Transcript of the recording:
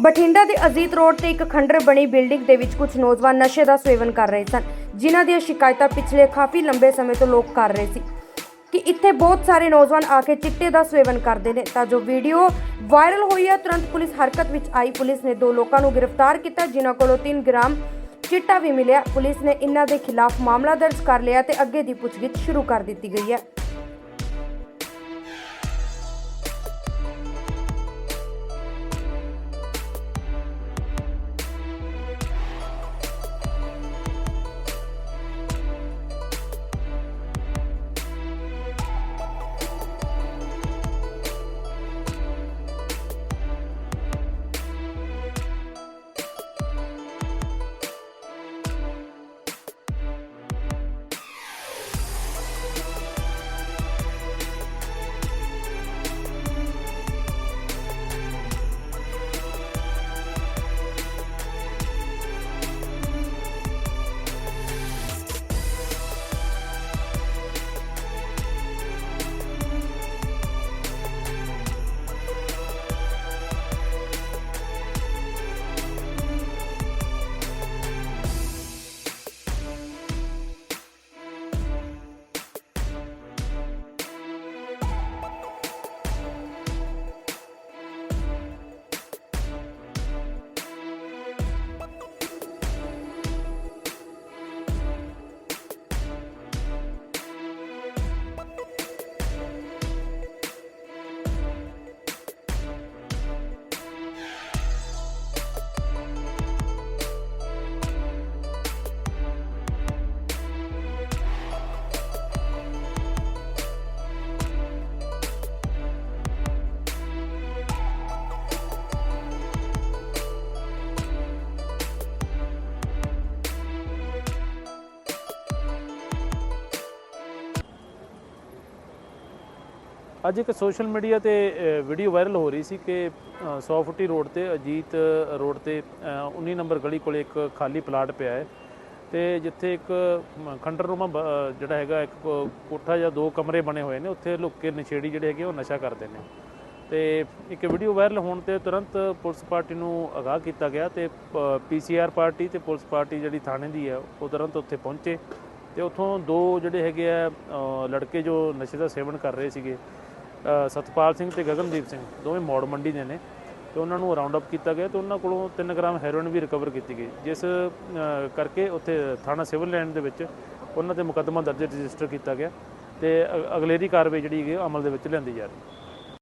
ਬਠਿੰਡਾ ਦੇ ਅਜੀਤ ਰੋਡ ਤੇ ਇੱਕ ਖੰਡਰ ਬਣੀ ਬਿਲਡਿੰਗ ਦੇ ਵਿੱਚ ਕੁਝ ਨੌਜਵਾਨ ਨਸ਼ੇ ਦਾ ਸੇਵਨ ਕਰ ਰਹੇ ਸਨ, ਜਿਨ੍ਹਾਂ ਦੀਆਂ ਸ਼ਿਕਾਇਤਾਂ ਪਿਛਲੇ ਕਾਫੀ ਲੰਬੇ ਸਮੇਂ ਤੋਂ ਲੋਕ ਕਰ ਰਹੇ ਸੀ। ਕਿ ਇੱਥੇ ਬਹੁਤ ਸਾਰੇ ਨੌਜਵਾਨ ਆ ਕੇ ਚਿੱਟੇ ਦਾ ਸੇਵਨ ਕਰਦੇ ਨੇ, ਤਾਂ ਜੋ ਵੀਡੀਓ ਵਾਇਰਲ ਹੋਈ ਹੈ, ਤੁਰੰਤ ਪੁਲਿਸ ਹਰਕਤ ਵਿੱਚ ਆਈ। ਪੁਲਿਸ ਨੇ ਦੋ ਲੋਕਾਂ ਨੂੰ ਗ੍ਰਿਫਤਾਰ ਕੀਤਾ, ਜਿਨ੍ਹਾਂ ਕੋਲੋਂ 3 ਗ੍ਰਾਮ ਚਿੱਟਾ ਵੀ ਮਿਲਿਆ। ਪੁਲਿਸ ਨੇ ਇਹਨਾਂ ਦੇ ਖਿਲਾਫ ਮਾਮਲਾ ਦਰਜ ਕਰ ਲਿਆ ਤੇ ਅੱਗੇ ਦੀ ਪੁੱਛਗਿੱਛ ਸ਼ੁਰੂ ਕਰ ਦਿੱਤੀ ਗਈ ਹੈ। ਅੱਜ ਇੱਕ ਸੋਸ਼ਲ ਮੀਡੀਆ ਤੇ ਵੀਡੀਓ ਵਾਇਰਲ ਹੋ ਰਹੀ ਸੀ ਕਿ ਅ, 100 ਫੁੱਟੀ ਰੋਡ ਤੇ ਅਜੀਤ ਰੋਡ ਤੇ ਅ, 19 ਨੰਬਰ ਗਲੀ ਕੋਲੇ ਇੱਕ ਖਾਲੀ ਪਲਾਟ ਪਿਆ ਹੈ ਤੇ ਜਿੱਥੇ ਇੱਕ ਖੰਡਰ ਖੰਡਰਨੁਮਾ ਬ- ਜਿਹੜਾ ਹੈਗਾ ਇੱਕ ਕੋਠਾ ਜਾਂ ਦੋ ਕਮਰੇ ਬਣੇ ਹੋਏ ਨੇ ਉੱਥੇ ਲੁੱਕ ਕੇ ਨਸ਼ੇੜੀ ਜਿਹੜੇ ਹੈਗੇ ਉਹ ਨਸ਼ਾ ਕਰਦੇ ਨੇ। ਤੇ ਇੱਕ ਵੀਡੀਓ ਵਾਇਰਲ ਹੋਣ ਤੇ ਤੁਰੰਤ ਪੁਲਿਸ ਪਾਰਟੀ ਨੂੰ ਅਗਾਹ ਕੀਤਾ ਗਿਆ ਤੇ ਪੀਸੀਆਰ ਪਾਰਟੀ ਤੇ ਪੁਲਿਸ ਪਾਰਟੀ ਜਿਹੜੀ ਥਾਣੇ ਦੀ ਹੈ ਉਹ ਤੁਰੰਤ ਉੱਥੇ ਪਹੁੰਚੇ ਤੇ ਉੱਥੋਂ ਦੋ ਜਿਹੜੇ ਹੈਗੇ ਆ ਲੜਕੇ ਜੋ ਨਸ਼ੇ ਦਾ ਸੇਵਨ ਕਰ ਰਹੇ ਸੀਗੇ ਸਤਪਾਲ ਸਿੰਘ ਤੇ ਗਗਨਦੀਪ ਸਿੰਘ, ਦੋਵੇਂ ਮੌੜ ਮੰਡੀ ਦੇ ਨੇ ਤੇ ਉਹਨਾਂ ਨੂੰ ਰਾਉਂਡ ਅਪ ਕੀਤਾ ਗਿਆ ਤੇ ਉਹਨਾਂ ਕੋਲੋਂ 3 ਗ੍ਰਾਮ ਹੈਰੋਇਨ ਵੀ ਰਿਕਵਰ ਕੀਤੀ ਗਈ, ਜਿਸ ਕਰਕੇ ਉੱਥੇ ਥਾਣਾ ਸਿਵਲ ਲਾਈਨ ਦੇ ਵਿੱਚ ਉਹਨਾਂ ਤੇ ਮੁਕੱਦਮਾ ਦਰਜ ਰਜਿਸਟਰ ਕੀਤਾ ਗਿਆ ਤੇ ਅਗਲੇਰੀ ਕਾਰਵਾਈ ਜਿਹੜੀ ਹੈਗੀ ਉਹ ਅਮਲ ਦੇ ਵਿੱਚ ਲਿਆਂਦੀ ਜਾ ਰਹੀ ਹੈ।